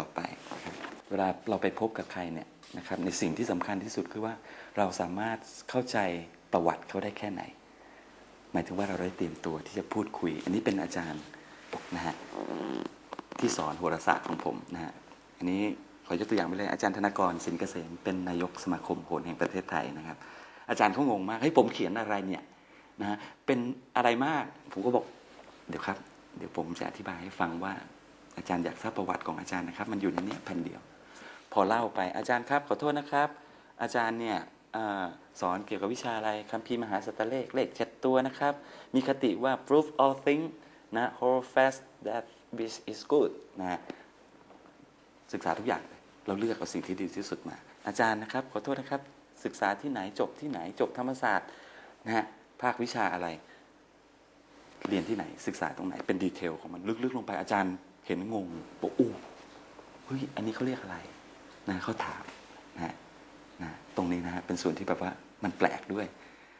ต่อไป เวลาเราไปพบกับใครเนี่ยนะครับในสิ่งที่สำคัญที่สุดคือว่าเราสามารถเข้าใจประวัติเขาได้แค่ไหน หมายถึงว่าเราได้เตรียมตัวที่จะพูดคุย อันนี้เป็นอาจารย์นะฮะที่สอนโหราศาสตร์ของผมนะฮะอันนี้ขอยกตัวอย่างไปเลยอาจารย์ธนกรสินเกษมเป็นนายกสมาคมโหรแห่งประเทศไทยนะครับ อาจารย์เขางงมากเฮ้ยผมเขียนอะไรเนี่ยนะฮะเป็นอะไรมาก ผมก็บอกเดี๋ยวครับ เดี๋ยวผมจะอธิบายให้ฟังว่า อาจารย์อยากทราบประวัติของอาจารย์นะครับ มันอยู่ในนี้แผ่นเดียว พอเล่าไปอาจารย์ครับ ขอโทษนะครับ อาจารย์เนี่ยอสอนเกี่ยวกับวิชาอะไรคัมภีร์มหาสตเลขเลขเจ็ดตัวนะครับ มีคติว่า proof all things นะ hold fast that which is good นะศึกษาทุกอย่างเลยเราเลือกเอาสิ่งที่ดีที่สุดมา อาจารย์นะครับ ขอโทษนะครับ ศึกษาที่ไหนจบที่ไหนจบธรรมศาสตร์นะฮะภาควิชาอะไร เรียนที่ไหนศึกษาตรงไหนเป็นดีเทลของมันลึกๆลงไปอาจารย์ เห็นงงบอกอู้เฮ้ยอันนี้เขาเรียกอะไรนะเขาถามนะฮะนะตรงนี้นะฮะเป็นส่วนที่แบบว่ามันแปลกด้วย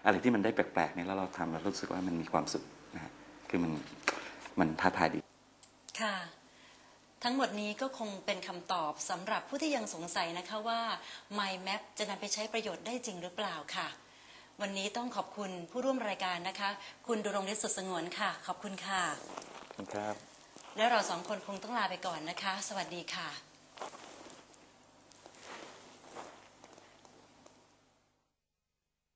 อะไรที่มันได้แปลกๆเนี่ยแล้วเราทำแล้วรู้สึกว่ามันมีความสุขนะฮะคือมันมันท้าทายดี ค่ะ ทั้งหมดนี้ก็คงเป็นคำตอบสำหรับผู้ที่ยังสงสัยนะคะว่า Mind Map จะนำไปใช้ประโยชน์ได้จริงหรือเปล่าค่ะ วันนี้ต้องขอบคุณผู้ร่วมรายการนะคะ คุณดุรงฤทธิ์สุดสงวนค่ะ ขอบคุณค่ะครับ แล้วเราสองคนคงต้องลาไปก่อนนะคะ สวัสดีค่ะ